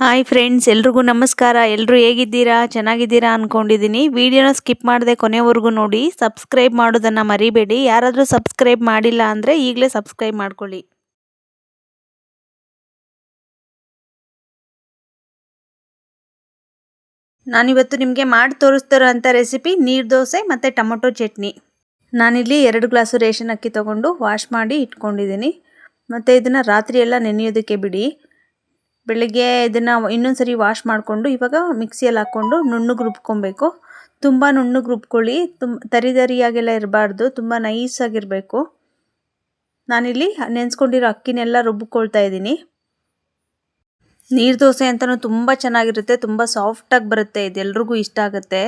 Hi friends ಎಲ್ರಿಗೂ ನಮಸ್ಕಾರ. ಎಲ್ಲರೂ ಹೇಗಿದ್ದೀರಾ? ಚೆನ್ನಾಗಿದ್ದೀರಾ ಅಂದ್ಕೊಂಡಿದ್ದೀನಿ ವಿಡಿಯೋನ ಸ್ಕಿಪ್ ಮಾಡದೆ ಕೊನೆವರೆಗೂ ನೋಡಿ. ಸಬ್ಸ್ಕ್ರೈಬ್ ಮಾಡೋದನ್ನು ಮರಿಬೇಡಿ. ಯಾರಾದರೂ ಸಬ್ಸ್ಕ್ರೈಬ್ ಮಾಡಿಲ್ಲ ಅಂದರೆ ಈಗಲೇ ಸಬ್ಸ್ಕ್ರೈಬ್ ಮಾಡ್ಕೊಳ್ಳಿ. ನಾನಿವತ್ತು ನಿಮಗೆ ಮಾಡಿ ತೋರಿಸ್ತಿರೋ ಅಂಥ ರೆಸಿಪಿ ನೀರು ದೋಸೆ ಮತ್ತು ಟೊಮೊಟೊ ಚಟ್ನಿ. ನಾನಿಲ್ಲಿ ಎರಡು ಗ್ಲಾಸು ರೇಷನ್ ಅಕ್ಕಿ ತೊಗೊಂಡು ವಾಶ್ ಮಾಡಿ ಇಟ್ಕೊಂಡಿದ್ದೀನಿ. ಮತ್ತು ಇದನ್ನು ರಾತ್ರಿ ಎಲ್ಲ ನೆನೆಯೋದಕ್ಕೆ ಬಿಡಿ. ಬೆಳಗ್ಗೆ ಇದನ್ನು ಇನ್ನೊಂದು ಸರಿ ವಾಶ್ ಮಾಡಿಕೊಂಡು ಇವಾಗ ಮಿಕ್ಸಿಯಲ್ಲಿ ಹಾಕ್ಕೊಂಡು ನುಣ್ಣಗೆ ರುಬ್ಕೊಬೇಕು. ತುಂಬ ನುಣ್ಣಗೆ ರುಬ್ಕೊಳ್ಳಿ. ತುಂಬ ತರಿ ತರಿಯಾಗೆಲ್ಲ ಇರಬಾರ್ದು. ತುಂಬ ನೈಸಾಗಿರಬೇಕು ನಾನಿಲ್ಲಿ ನೆನೆಸ್ಕೊಂಡಿರೋ ಅಕ್ಕಿನೆಲ್ಲ ರುಬ್ಕೊಳ್ತಾ ಇದ್ದೀನಿ. ನೀರು ದೋಸೆ ಅಂತಲೂ ತುಂಬ ಚೆನ್ನಾಗಿರುತ್ತೆ. ತುಂಬ ಸಾಫ್ಟಾಗಿ ಬರುತ್ತೆ. ಇದೆಲ್ಲರಿಗೂ ಇಷ್ಟ ಆಗುತ್ತೆ.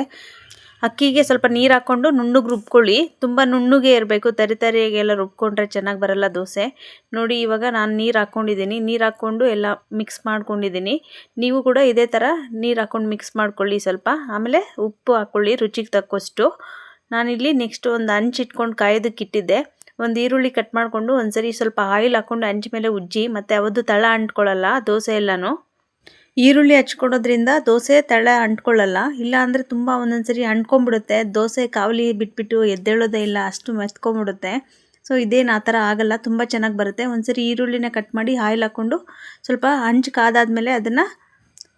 ಅಕ್ಕಿಗೆ ಸ್ವಲ್ಪ ನೀರು ಹಾಕ್ಕೊಂಡು ನುಣ್ಣಗೆ ರುಬ್ಕೊಳ್ಳಿ. ತುಂಬ ನುಣ್ಣಗೆ ಇರಬೇಕು. ತರಿ ತರಿಯಾಗೆಲ್ಲ ರುಬ್ಕೊಂಡ್ರೆ ಚೆನ್ನಾಗಿ ಬರಲ್ಲ ದೋಸೆ. ನೋಡಿ, ಇವಾಗ ನಾನು ನೀರು ಹಾಕ್ಕೊಂಡಿದ್ದೀನಿ ನೀರು ಹಾಕ್ಕೊಂಡು ಎಲ್ಲ ಮಿಕ್ಸ್ ಮಾಡ್ಕೊಂಡಿದ್ದೀನಿ. ನೀವು ಕೂಡ ಇದೇ ಥರ ನೀರು ಹಾಕ್ಕೊಂಡು ಮಿಕ್ಸ್ ಮಾಡ್ಕೊಳ್ಳಿ ಸ್ವಲ್ಪ. ಆಮೇಲೆ ಉಪ್ಪು ಹಾಕ್ಕೊಳ್ಳಿ ರುಚಿಗೆ ತಕ್ಕಷ್ಟು. ನಾನಿಲ್ಲಿ ನೆಕ್ಸ್ಟ್ ಒಂದು ಹಂಚಿಟ್ಕೊಂಡು ಕಾಯೋದಕ್ಕೆ ಇಟ್ಟಿದ್ದೆ. ಒಂದು ಈರುಳ್ಳಿ ಕಟ್ ಮಾಡಿಕೊಂಡು ಒಂದು ಸರಿ ಸ್ವಲ್ಪ ಆಯಿಲ್ ಹಾಕ್ಕೊಂಡು ಹಂಚ್ ಮೇಲೆ ಉಜ್ಜಿ, ಮತ್ತು ಅವದು ತಳ ಅಂಟ್ಕೊಳ್ಳಲ್ಲ ದೋಸೆ ಎಲ್ಲನೂ. ಈರುಳ್ಳಿ ಹಚ್ಕೊಡೋದ್ರಿಂದ ದೋಸೆ ತಳ ಅಂಟ್ಕೊಳ್ಳಲ್ಲ, ಇಲ್ಲ ಅಂದರೆ ತುಂಬ ಒಂದೊಂದ್ಸರಿ ಅಂಟ್ಕೊಂಬಿಡುತ್ತೆ ದೋಸೆ ಕಾವಲಿ ಬಿಟ್ಬಿಟ್ಟು ಎದ್ದೇಳೋದೇ ಇಲ್ಲ, ಅಷ್ಟು ಮೆತ್ಕೊಂಬಿಡುತ್ತೆ ಸೊ ಇದೇನು ಆ ಥರ ಆಗಲ್ಲ, ತುಂಬ ಚೆನ್ನಾಗಿ ಬರುತ್ತೆ. ಒಂದ್ಸರಿ ಈರುಳ್ಳಿನ ಕಟ್ ಮಾಡಿ ಆಯಿಲ್ ಹಾಕ್ಕೊಂಡು ಸ್ವಲ್ಪ ಹಂಚು ಕಾದಾದಮೇಲೆ ಅದನ್ನು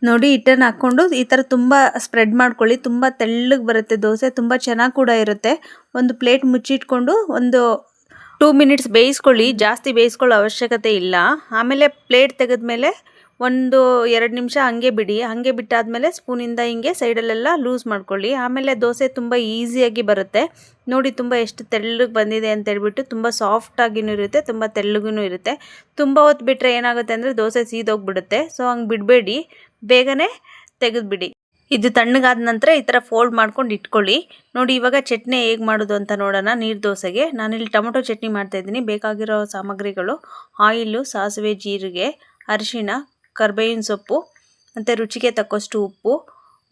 ನೋಡಿ ಹಿಟ್ಟನ್ನು ಹಾಕ್ಕೊಂಡು ಈ ಥರ ತುಂಬ ಸ್ಪ್ರೆಡ್ ಮಾಡ್ಕೊಳ್ಳಿ. ತುಂಬ ತೆಳ್ಳಗೆ ಬರುತ್ತೆ ದೋಸೆ, ತುಂಬ ಚೆನ್ನಾಗಿ ಕೂಡ ಇರುತ್ತೆ. ಒಂದು ಪ್ಲೇಟ್ ಮುಚ್ಚಿಟ್ಕೊಂಡು ಒಂದು ಟೂ ಮಿನಿಟ್ಸ್ ಬೇಯಿಸ್ಕೊಳ್ಳಿ. ಜಾಸ್ತಿ ಬೇಯಿಸ್ಕೊಳ್ಳೋ ಅವಶ್ಯಕತೆ ಇಲ್ಲ. ಆಮೇಲೆ ಪ್ಲೇಟ್ ತೆಗೆದ್ಮೇಲೆ ಒಂದು ಎರಡು ನಿಮಿಷ ಹಾಗೆ ಬಿಡಿ. ಹಾಗೆ ಬಿಟ್ಟಾದಮೇಲೆ ಸ್ಪೂನಿಂದ ಹಿಂಗೆ ಸೈಡಲ್ಲೆಲ್ಲ ಲೂಸ್ ಮಾಡ್ಕೊಳ್ಳಿ. ಆಮೇಲೆ ದೋಸೆ ತುಂಬ ಈಸಿಯಾಗಿ ಬರುತ್ತೆ. ನೋಡಿ ತುಂಬ ಎಷ್ಟು ತೆಳ್ಳಗೆ ಬಂದಿದೆ ಅಂತ ಹೇಳ್ಬಿಟ್ಟು ತುಂಬ ಸಾಫ್ಟಾಗಿನೂ ಇರುತ್ತೆ, ತುಂಬ ತೆಳ್ಳಗೂ ಇರುತ್ತೆ. ತುಂಬ ಹೊತ್ತು ಬಿಟ್ಟರೆ ಏನಾಗುತ್ತೆ ಅಂದರೆ ದೋಸೆ ಸೀದೋಗ್ಬಿಡುತ್ತೆ. ಸೊ, ಹಂಗೆ ಬಿಡಬೇಡಿ. ಬೇಗನೆ ತೆಗೆದುಬಿಡಿ. ಇದು ತಣ್ಣಗಾದ ನಂತರ ಈ ಥರ ಫೋಲ್ಡ್ ಮಾಡ್ಕೊಂಡು ಇಟ್ಕೊಳ್ಳಿ. ನೋಡಿ, ಇವಾಗ ಚಟ್ನಿ ಹೇಗೆ ಮಾಡೋದು ಅಂತ ನೋಡೋಣ ನೀರು ದೋಸೆಗೆ. ನಾನಿಲ್ಲಿ ಟೊಮೊಟೊ ಚಟ್ನಿ ಮಾಡ್ತಾಯಿದ್ದೀನಿ ಬೇಕಾಗಿರೋ ಸಾಮಗ್ರಿಗಳು, ಆಯಿಲು, ಸಾಸಿವೆ, ಜೀರಿಗೆ, ಅರಿಶಿಣ ಕರ್ಬೇವಿನ ಸೊಪ್ಪು, ಮತ್ತು ರುಚಿಗೆ ತಕ್ಕಷ್ಟು ಉಪ್ಪು,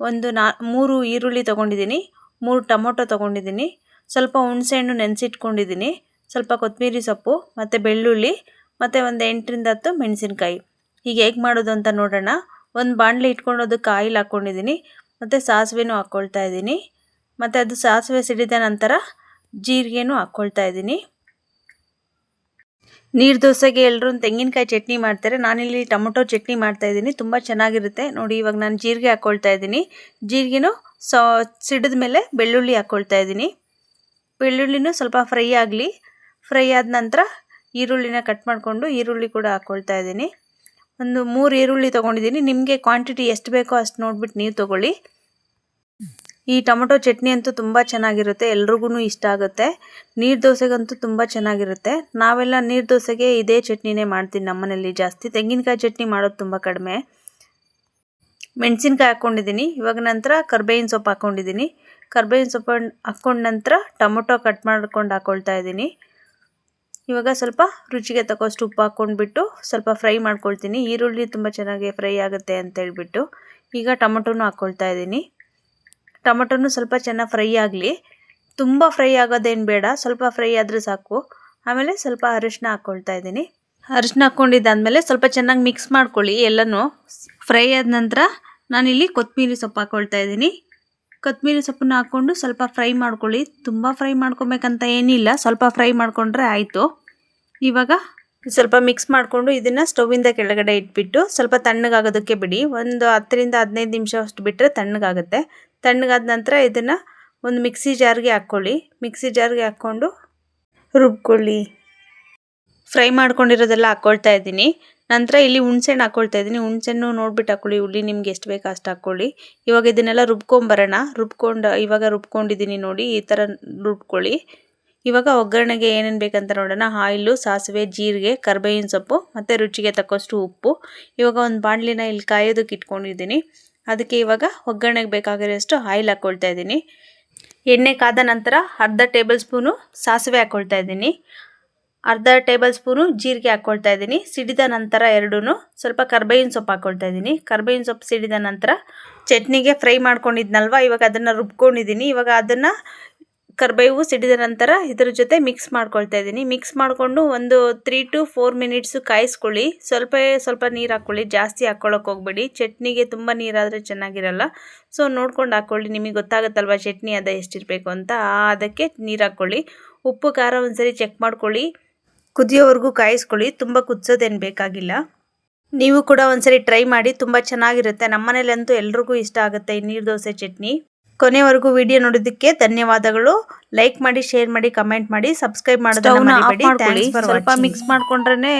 ಒಂದು ನಾ, ಮೂರು ಈರುಳ್ಳಿ ತೊಗೊಂಡಿದ್ದೀನಿ, ಮೂರು ಟೊಮೊಟೊ ತೊಗೊಂಡಿದ್ದೀನಿ, ಸ್ವಲ್ಪ ಹುಣಸೆಹಣ್ಣು ನೆನೆಸಿಟ್ಕೊಂಡಿದ್ದೀನಿ, ಸ್ವಲ್ಪ ಕೊತ್ತಂಬರಿ ಸೊಪ್ಪು, ಮತ್ತು ಬೆಳ್ಳುಳ್ಳಿ, ಮತ್ತು ಒಂದು ಎಂಟರಿಂದ ಹತ್ತು ಮೆಣಸಿನ್ಕಾಯಿ. ಈಗ ಹೇಗೆ ಮಾಡೋದು ಅಂತ ನೋಡೋಣ. ಒಂದು ಬಾಣಲೆ ಇಟ್ಕೊಂಡು ಅದಕ್ಕೆ ಆಯಿಲ್ ಹಾಕ್ಕೊಂಡಿದ್ದೀನಿ ಮತ್ತು ಸಾಸಿವೆನೂ ಹಾಕ್ಕೊಳ್ತಾ ಇದ್ದೀನಿ, ಮತ್ತು ಅದು ಸಾಸಿವೆ ಸಿಡಿದ ನಂತರ ಜೀರಿಗೆನೂ ಹಾಕ್ಕೊಳ್ತಾ ಇದ್ದೀನಿ. ನೀರು ದೋಸೆಗೆ ಎಲ್ಲರೂ ತೆಂಗಿನಕಾಯಿ ಚಟ್ನಿ ಮಾಡ್ತಾರೆ. ನಾನಿಲ್ಲಿ ಟೊಮೊಟೊ ಚಟ್ನಿ ಮಾಡ್ತಾ ಇದ್ದೀನಿ. ತುಂಬ ಚೆನ್ನಾಗಿರುತ್ತೆ. ನೋಡಿ, ಇವಾಗ ನಾನು ಜೀರಿಗೆ ಹಾಕ್ಕೊಳ್ತಾ ಇದ್ದೀನಿ. ಜೀರಿಗೆನೂ ಸಾ, ಸಿಡಿದ ಮೇಲೆ ಬೆಳ್ಳುಳ್ಳಿ ಹಾಕ್ಕೊಳ್ತಾ ಇದ್ದೀನಿ. ಬೆಳ್ಳುಳ್ಳಿನೂ ಸ್ವಲ್ಪ ಫ್ರೈ ಆಗಲಿ. ಫ್ರೈ ಆದ ನಂತರ ಈರುಳ್ಳಿನ ಕಟ್ ಮಾಡಿಕೊಂಡು ಈರುಳ್ಳಿ ಕೂಡ ಹಾಕ್ಕೊಳ್ತಾ ಇದ್ದೀನಿ. ಒಂದು ಮೂರು ಈರುಳ್ಳಿ ತೊಗೊಂಡಿದ್ದೀನಿ. ನಿಮಗೆ ಕ್ವಾಂಟಿಟಿ ಎಷ್ಟು ಬೇಕೋ ಅಷ್ಟು ನೋಡ್ಬಿಟ್ಟು ನೀವು ತೊಗೊಳ್ಳಿ. ಈ ಟೊಮೊಟೊ ಚಟ್ನಿ ಅಂತೂ ತುಂಬ ಚೆನ್ನಾಗಿರುತ್ತೆ ಎಲ್ರಿಗೂ ಇಷ್ಟ ಆಗುತ್ತೆ. ನೀರು ದೋಸೆಗಂತೂ ತುಂಬ ಚೆನ್ನಾಗಿರುತ್ತೆ. ನಾವೆಲ್ಲ ನೀರು ದೋಸೆಗೆ ಇದೇ ಚಟ್ನಿನೇ ಮಾಡ್ತೀನಿ ನಮ್ಮನೇಲಿ ಜಾಸ್ತಿ. ತೆಂಗಿನಕಾಯಿ ಚಟ್ನಿ ಮಾಡೋದು ತುಂಬ ಕಡಿಮೆ. ಮೆಣಸಿನ್ಕಾಯಿ ಹಾಕ್ಕೊಂಡಿದ್ದೀನಿ ಇವಾಗ ನಂತರ ಕರ್ಬೇವಿನ ಸೊಪ್ಪು ಹಾಕ್ಕೊಂಡಿದ್ದೀನಿ ಕರ್ಬೇವಿನ ಸೊಪ್ಪು ಹಾಕ್ಕೊಂಡ ನಂತರ ಟೊಮೊಟೊ ಕಟ್ ಮಾಡ್ಕೊಂಡು ಹಾಕ್ಕೊಳ್ತಾ ಇದ್ದೀನಿ. ಇವಾಗ ಸ್ವಲ್ಪ ರುಚಿಗೆ ತಗೋಷ್ಟು ಉಪ್ಪು ಹಾಕ್ಕೊಂಡ್ಬಿಟ್ಟು ಸ್ವಲ್ಪ ಫ್ರೈ ಮಾಡ್ಕೊಳ್ತೀನಿ. ಈರುಳ್ಳಿ ತುಂಬ ಚೆನ್ನಾಗಿ ಫ್ರೈ ಆಗುತ್ತೆ ಅಂತ ಹೇಳ್ಬಿಟ್ಟು ಈಗ ಟೊಮೊಟೊನೂ ಹಾಕ್ಕೊಳ್ತಾ ಇದ್ದೀನಿ. ಟೊಮೊಟೊನು ಸ್ವಲ್ಪ ಚೆನ್ನಾಗಿ ಫ್ರೈ ಆಗಲಿ. ತುಂಬ ಫ್ರೈ ಆಗೋದೇನು ಬೇಡ, ಸ್ವಲ್ಪ ಫ್ರೈ ಆದರೆ ಸಾಕು. ಆಮೇಲೆ ಸ್ವಲ್ಪ ಅರಿಶಿನ ಹಾಕ್ಕೊಳ್ತಾ ಇದ್ದೀನಿ. ಅರಿಶಿನ ಹಾಕ್ಕೊಂಡಿದ್ದಾದಮೇಲೆ ಸ್ವಲ್ಪ ಚೆನ್ನಾಗಿ ಮಿಕ್ಸ್ ಮಾಡ್ಕೊಳ್ಳಿ ಎಲ್ಲನೂ. ಫ್ರೈ ಆದ ನಂತರ ನಾನಿಲ್ಲಿ ಕೊತ್ತಂಬರಿ ಸೊಪ್ಪು ಹಾಕ್ಕೊಳ್ತಾ ಇದ್ದೀನಿ. ಕೊತ್ತಂಬರಿ ಸೊಪ್ಪನ್ನ ಹಾಕ್ಕೊಂಡು ಸ್ವಲ್ಪ ಫ್ರೈ ಮಾಡ್ಕೊಳ್ಳಿ. ತುಂಬ ಫ್ರೈ ಮಾಡ್ಕೊಬೇಕಂತ ಏನಿಲ್ಲ, ಸ್ವಲ್ಪ ಫ್ರೈ ಮಾಡಿಕೊಂಡ್ರೆ ಆಯಿತು. ಇವಾಗ ಸ್ವಲ್ಪ ಮಿಕ್ಸ್ ಮಾಡಿಕೊಂಡು ಇದನ್ನು ಸ್ಟೌವಿಂದ ಕೆಳಗಡೆ ಇಟ್ಬಿಟ್ಟು ಸ್ವಲ್ಪ ತಣ್ಣಗಾಗೋದಕ್ಕೆ ಬಿಡಿ. ಒಂದು ಹತ್ತರಿಂದ ಹದಿನೈದು ನಿಮಿಷ ಅಷ್ಟು ಬಿಟ್ಟರೆ ತಣ್ಣಗಾಗುತ್ತೆ. ತಣ್ಣಗಾದ ನಂತರ ಇದನ್ನು ಒಂದು ಮಿಕ್ಸಿ ಜಾರ್ಗೆ ಹಾಕ್ಕೊಳ್ಳಿ. ಮಿಕ್ಸಿ ಜಾರ್ಗೆ ಹಾಕ್ಕೊಂಡು ರುಬ್ಕೊಳ್ಳಿ. ಫ್ರೈ ಮಾಡ್ಕೊಂಡಿರೋದೆಲ್ಲ ಹಾಕ್ಕೊಳ್ತಾ ಇದ್ದೀನಿ. ನಂತರ ಇಲ್ಲಿ ಹುಣ್ಸೆಹಣ್ಣು ಹಾಕ್ಕೊಳ್ತಾ ಇದ್ದೀನಿ. ಹುಣ್ಸೆಹಣ್ಣು ನೋಡ್ಬಿಟ್ಟು ಹಾಕ್ಕೊಳ್ಳಿ. ಹುಳಿ ನಿಮ್ಗೆ ಎಷ್ಟು ಬೇಕು ಅಷ್ಟು ಹಾಕ್ಕೊಳ್ಳಿ. ಇವಾಗ ಇದನ್ನೆಲ್ಲ ರುಬ್ಕೊಂಬರೋಣ. ರುಬ್ಕೊಂಡು ಇವಾಗ ರುಬ್ಕೊಂಡಿದ್ದೀನಿ ನೋಡಿ, ಈ ಥರ ರುಬ್ಕೊಳ್ಳಿ. ಇವಾಗ ಒಗ್ಗರಣೆಗೆ ಏನೇನು ಬೇಕಂತ ನೋಡೋಣ. ಆಯಿಲು ಸಾಸಿವೆ, ಜೀರಿಗೆ, ಕರ್ಬೇವಿನ ಸೊಪ್ಪು, ಮತ್ತು ರುಚಿಗೆ ತಕ್ಕಷ್ಟು ಉಪ್ಪು. ಇವಾಗ ಒಂದು ಬಾಣಲಿನ ಇಲ್ಲಿ ಕಾಯೋದಕ್ಕೆ ಇಟ್ಕೊಂಡಿದ್ದೀನಿ. ಅದಕ್ಕೆ ಇವಾಗ ಒಗ್ಗರಣೆಗೆ ಬೇಕಾಗಿರೋಷ್ಟು ಆಯಿಲ್ ಹಾಕ್ಕೊಳ್ತಾ ಇದ್ದೀನಿ. ಎಣ್ಣೆ ಕಾದ ನಂತರ ಅರ್ಧ ಟೇಬಲ್ ಸ್ಪೂನು ಸಾಸಿವೆ ಹಾಕ್ಕೊಳ್ತಾ ಇದ್ದೀನಿ. ಅರ್ಧ ಟೇಬಲ್ ಸ್ಪೂನು ಜೀರಿಗೆ ಹಾಕ್ಕೊಳ್ತಾ ಇದ್ದೀನಿ. ಸಿಡಿದ ನಂತರ ಎರಡೂ ಸ್ವಲ್ಪ ಕರ್ಬೇವಿನ ಸೊಪ್ಪು ಹಾಕ್ಕೊಳ್ತಾ ಇದ್ದೀನಿ. ಕರ್ಬೇವಿನ ಸೊಪ್ಪು ಸಿಡಿದ ನಂತರ ಚಟ್ನಿಗೆ ಫ್ರೈ ಮಾಡ್ಕೊಂಡಿದ್ನಲ್ವ? ಇವಾಗ ಅದನ್ನು ರುಬ್ಕೊಂಡಿದ್ದೀನಿ. ಇವಾಗ ಅದನ್ನು ಕರ್ಬೇವು ಸಿಡಿದ ನಂತರ ಇದರ ಜೊತೆ ಮಿಕ್ಸ್ ಮಾಡ್ಕೊಳ್ತಾ ಇದ್ದೀನಿ. ಮಿಕ್ಸ್ ಮಾಡಿಕೊಂಡು ಒಂದು ತ್ರೀ ಟು ಫೋರ್ ಮಿನಿಟ್ಸು ಕಾಯಿಸ್ಕೊಳ್ಳಿ. ಸ್ವಲ್ಪ ಸ್ವಲ್ಪ ನೀರು ಹಾಕ್ಕೊಳ್ಳಿ. ಜಾಸ್ತಿ ಹಾಕ್ಕೊಳ್ಳೋಕೆ ಹೋಗ್ಬೇಡಿ. ಚಟ್ನಿಗೆ ತುಂಬ ನೀರಾದರೆ ಚೆನ್ನಾಗಿರಲ್ಲ. ಸೊ ನೋಡ್ಕೊಂಡು ಹಾಕ್ಕೊಳ್ಳಿ. ನಿಮಗೆ ಗೊತ್ತಾಗುತ್ತಲ್ವ ಚಟ್ನಿ ಅದ ಎಷ್ಟಿರಬೇಕು ಅಂತ. ಅದಕ್ಕೆ ನೀರು ಹಾಕ್ಕೊಳ್ಳಿ. ಉಪ್ಪು, ಖಾರ ಒಂದ್ಸರಿ ಚೆಕ್ ಮಾಡ್ಕೊಳ್ಳಿ. ಕುದಿಯೋವರೆಗೂ ಕಾಯಿಸ್ಕೊಳ್ಳಿ. ತುಂಬ ಕುದಿಸೋದೇನು ಬೇಕಾಗಿಲ್ಲ. ನೀವು ಕೂಡ ಒಂದ್ಸರಿ ಟ್ರೈ ಮಾಡಿ. ತುಂಬ ಚೆನ್ನಾಗಿರುತ್ತೆ. ನಮ್ಮನೇಲಂತೂ ಎಲ್ರಿಗೂ ಇಷ್ಟ ಆಗುತ್ತೆ ಈ ನೀರು ದೋಸೆ ಚಟ್ನಿ. ಕೊನೆವರೆಗೂ ವಿಡಿಯೋ ನೋಡೋದಕ್ಕೆ ಧನ್ಯವಾದಗಳು. ಲೈಕ್ ಮಾಡಿ ಶೇರ್ ಮಾಡಿ ಕಮೆಂಟ್ ಮಾಡಿ ಸಬ್ಸ್ಕ್ರೈಬ್ ಮಾಡೋದನ್ನ ಮರಿಬೇಡಿ. ಸ್ವಲ್ಪ. ಮಿಕ್ಸ್ ಮಾಡ್ಕೊಂಡ್ರೆ